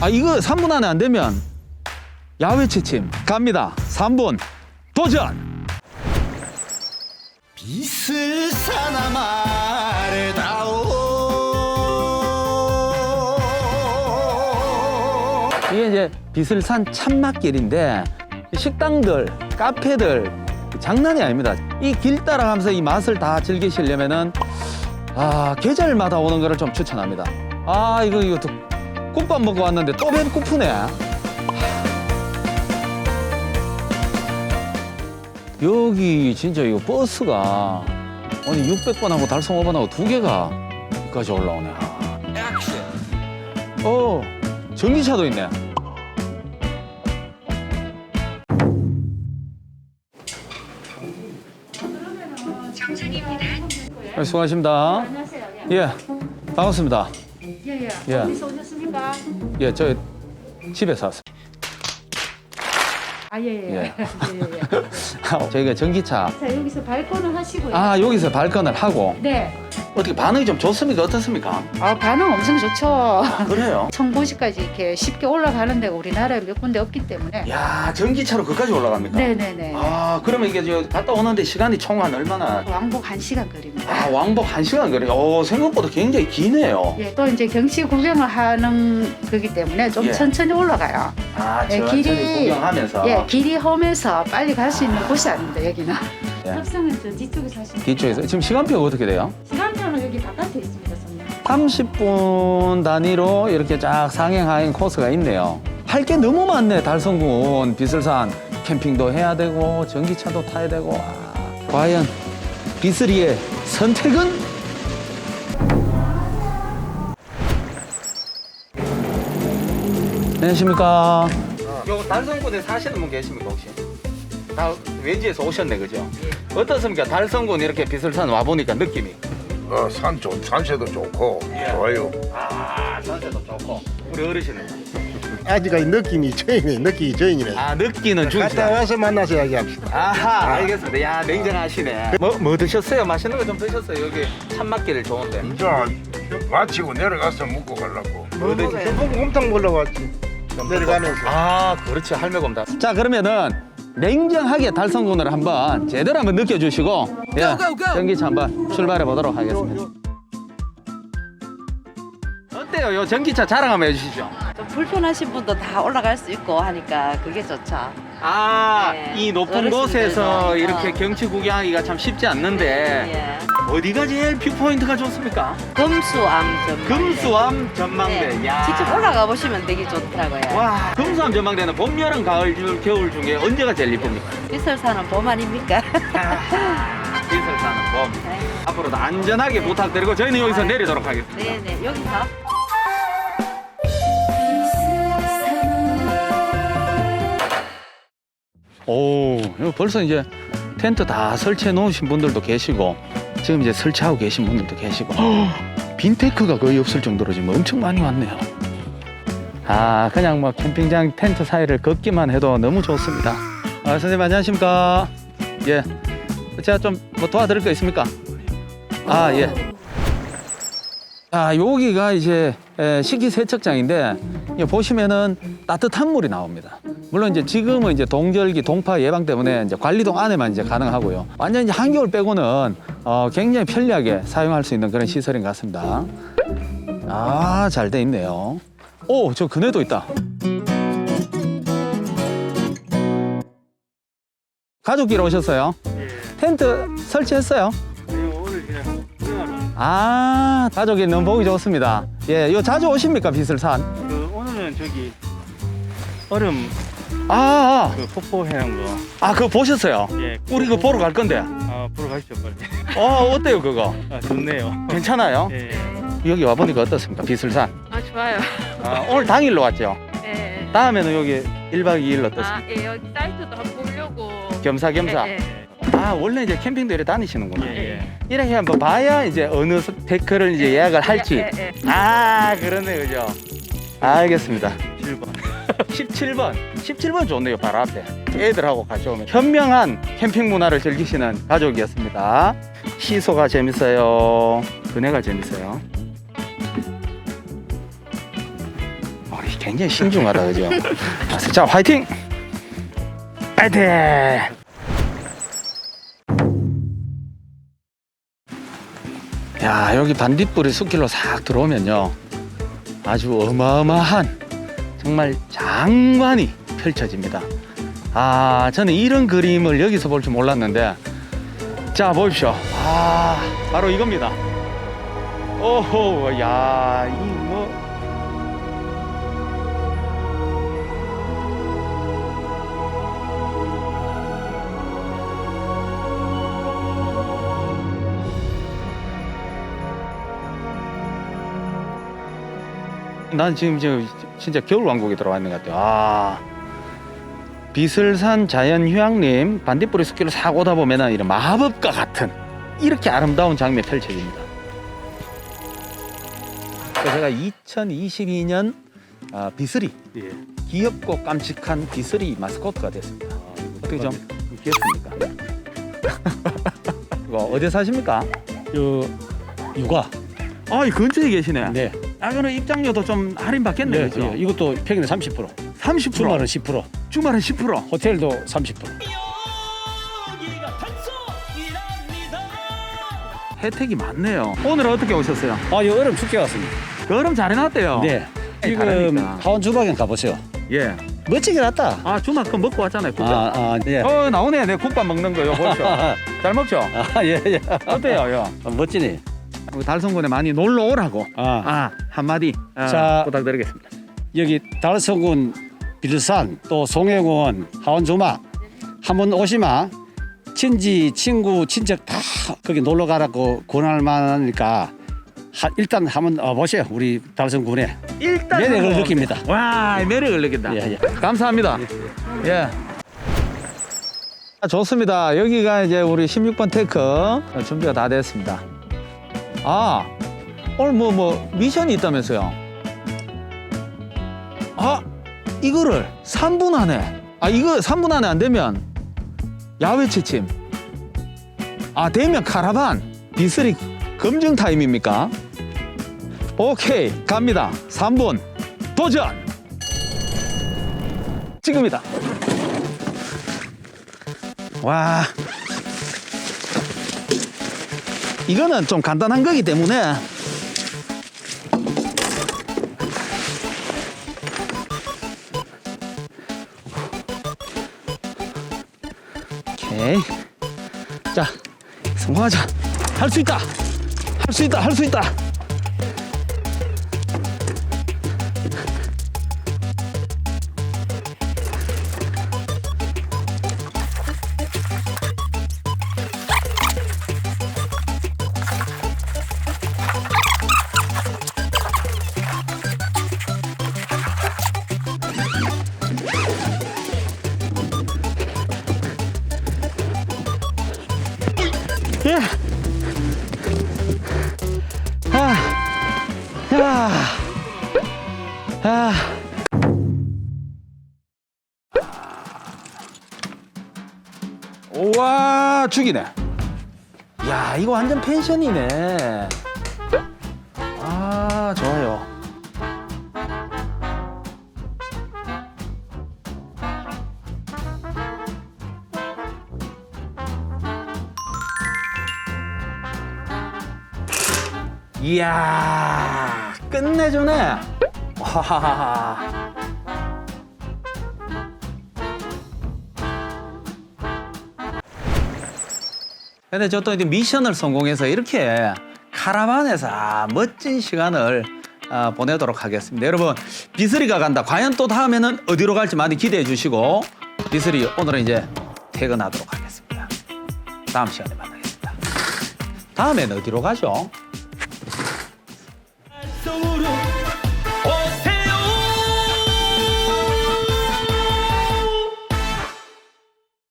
아 이거 3분 안에 안 되면 야외 취침 갑니다. 3분 도전. 빛을 사나 말다오 이게 이제 비슬산 참맛길인데 식당들, 카페들 장난이 아닙니다. 이 길 따라가면서 이 맛을 다 즐기시려면은 아 계절마다 오는 거를 좀 추천합니다. 아 이거 이거 또 국밥 먹고 왔는데 또 배고프네. 여기 진짜 이거 버스가 아니 600번하고 달성 5번하고 두 개가 여기까지 올라오네. 아. 어 전기차도 있네. 네, 수고하십니다. 안녕하세요. 예, 반갑습니다. 예, 예. 예. 예, 저 집에서 왔어요. 아, 예, 예. 예. 예, 예. 저희가 전기차. 자, 여기서 발권을 하시고요. 아, 여기서 발권을 하고. 네. 어떻게 반응이 좀 좋습니까? 어떻습니까? 아, 반응 엄청 좋죠. 그래요? 청보시까지 이렇게 쉽게 올라가는 데가 우리나라에 몇 군데 없기 때문에. 야, 전기차로 그까지 올라갑니까? 네네네. 아, 그러면 이게 저 갔다 오는데 시간이 총 한 얼마나? 왕복 1시간 거리입니다. 아, 왕복 한시간 거리요? 오, 생각보다 굉장히 기네요. 예, 또 이제 경치 구경을 하는 거기 때문에 좀 예. 천천히 올라가요. 아, 예, 천천히 길이- 구경하면서. 예, 길이 험해서 빨리 갈 수 있는 곳이 아닙니다, 여기는. 예. 탑승은 저 뒤쪽에서 하시면 뒤쪽에서. 지금 시간표가 어떻게 돼요? 시간표는 여기 바깥에 있습니다, 손님. 30분 단위로 이렇게 쫙 상행 하행 코스가 있네요. 할 게 너무 많네. 달성군, 비슬산 캠핑도 해야 되고 전기차도 타야 되고. 아, 과연 비슬이의 선택은? 안녕하십니까. 요 달성군에 사시는 분 계십니까 혹시? 다 외지에서 오셨네 그죠? 어떻습니까? 달성군 이렇게 비슬산 와 보니까 느낌이? 어, 산 좋, 산세도 좋고 예. 좋아요. 아 산세도 좋고 우리 어르신은 아직까지 느낌이 저인이 느끼기 저인이네. 아 느끼는 갔다 중이시다. 와서 만나서 이야기합시다. 아하 알겠습니다. 야 냉정하시네. 뭐 뭐 드셨어요? 맛있는 거 좀 드셨어요? 여기 참맛길 좋은데. 이제 마치고 내려가서 먹고 가려고. 뭐 드세요? 저보고 곰탕 먹으러 왔지. 내려가면서. 아 그렇지 할매곰다. 자 그러면은 냉정하게 달성군을 한번 제대로 한번 느껴주시고 예, 전기차 한번 출발해 보도록 하겠습니다. 어때요? 요 전기차 자랑 한번 해주시죠. 좀 불편하신 분도 다 올라갈 수 있고 하니까 그게 좋죠. 아, 네. 이 높은 어르신들도, 곳에서 어. 이렇게 경치 구경하기가 참 쉽지 않는데 예. 어디가 제일 뷰 포인트가 좋습니까? 금수암 전망대. 금수암 전망대. 네. 야. 직접 올라가 보시면 되게 좋더라고요. 와, 금수암 전망대는 봄, 여름, 가을, 줄, 겨울 중에 언제가 제일 이쁩니까? 비설사는 봄 아닙니까? 빛을 사는 봄. 네. 앞으로도 안전하게 부탁드리고 저희는 여기서 내리도록 하겠습니다. 네네 여기서 오, 벌써 이제 텐트 다 설치해 놓으신 분들도 계시고 지금 이제 설치하고 계신 분들도 계시고 빈테크가 거의 없을 정도로 지금 엄청 많이 왔네요. 아, 그냥 뭐 캠핑장 텐트 사이를 걷기만 해도 너무 좋습니다. 아, 선생님 안녕하십니까? 예. 제가 좀 뭐 도와드릴 거 있습니까? 아, 예. 아, 여기가 이제 에, 식기세척장인데 보시면은 따뜻한 물이 나옵니다. 물론 이제 지금은 이제 동절기 동파 예방 때문에 이제 관리동 안에만 이제 가능하고요. 완전 이제 한겨울 빼고는 어, 굉장히 편리하게 사용할 수 있는 그런 시설인 것 같습니다. 아, 잘 돼 있네요. 오, 저 그네도 있다. 가족끼리 오셨어요? 텐트 설치했어요? 아, 가족이 너무 보기 좋습니다. 예, 요 자주 오십니까, 비슬산? 그 오늘은 저기 얼음 아, 그 폭포하는 거. 아, 아, 그거 보셨어요? 예. 우리 그거 보러 갈 건데. 아 보러 가시죠 빨리. 어, 어때요, 그거? 아 좋네요. 괜찮아요? 예. 여기 와보니까 어떻습니까, 비슬산? 아 좋아요. 아, 오늘 당일로 왔죠? 네. 다음에는 여기 1박 2일 어떻습니까? 아, 예, 여기 사이트도 한번 보려고. 겸사겸사. 예, 예. 아, 원래 이제 캠핑도 이렇게 다니시는구나. 예. 예. 이렇게 한번 봐야 이제 어느 데크를 이제 예약을 할지. 예, 예, 예. 아, 그러네, 그죠? 알겠습니다. 7번. 17번. 17번 좋네요, 바로 앞에. 애들하고 같이 오면. 현명한 캠핑 문화를 즐기시는 가족이었습니다. 시소가 재밌어요. 그네가 재밌어요. 우리 굉장히 신중하다 그죠? 자 화이팅! 파이팅! 야 여기 반딧불이 숲길로 싹 들어오면요 아주 어마어마한 정말 장관이 펼쳐집니다. 아 저는 이런 그림을 여기서 볼 줄 몰랐는데 자 보십시오. 아 바로 이겁니다. 오호 야 이 뭐 난 지금 저 진짜 겨울 왕국에 들어와 있는 것 같아요. 아 비슬산 자연휴양림 반딧불이 숲길을 싹 오다 보면은 이런 마법과 같은 이렇게 아름다운 장면이 펼쳐집니다. 그래서 제가 2022년 아, 비스리 예. 귀엽고 깜찍한 비스리 마스코트가 됐습니다. 어떻게 좀 귀엽습니까? 이거 어디 사십니까? 요 육아. 아, 이 근처에 계시네. 네. 아, 그럼 입장료도 좀 할인 받겠네, 네. 그죠? 예, 이것도 평일에 30%, 30%. 주말은 10%, 주말은 10%. 호텔도 30%. 혜택이 많네요. 오늘 어떻게 오셨어요? 아, 요 얼음 축제 왔습니다. 여름 잘 해놨대요. 네. 지금 다르니까. 하원 주방에 가보세요. 예. 멋지게 났다. 아, 주말 거 먹고 왔잖아요, 국밥. 아, 아, 네. 어, 나오네. 내 국밥 먹는 거요. 보십시오. 잘 먹죠? 아, 예, 예. 어때요, 요? 아, 멋지네. 우리 달성군에 많이 놀러 오라고. 아, 아, 한마디 아, 자. 부탁드리겠습니다. 여기 달성군 빌산 또 송해군 하원 주막 한번 오시마 친지 친구 친척 다 거기 놀러 가라고 권할 만하니까 하, 일단 한번 어, 보세요 우리 달성군에 일단 매력을 한번 느낍니다. 와, 매력을 느낀다. 예, 예. 감사합니다. 예. 아, 좋습니다. 여기가 이제 우리 16번 테크 준비가 다 됐습니다. 아, 오늘 뭐, 뭐, 미션이 있다면서요? 아, 이거를 3분 안에, 아, 이거 3분 안에 안 되면 야외 취침. 아, 되면 카라반, 비스리 검증 타임입니까? 오케이, 갑니다. 3분. 도전! 지금이다. 와. 이거는 좀 간단한 거기 때문에 자, 성공하자. 할 수 있다. 할 수 있다. 할 수 있다. 죽이네. 야, 이거 완전 펜션이네. 아, 좋아요. 이야 끝내주네 와 근데 저 또 이제 미션을 성공해서 이렇게 카라반에서 아, 멋진 시간을 아, 보내도록 하겠습니다. 여러분 비스리가 간다. 과연 또 다음에는 어디로 갈지 많이 기대해 주시고 비스리 오늘은 이제 퇴근하도록 하겠습니다. 다음 시간에 만나겠습니다. 다음엔 어디로 가죠?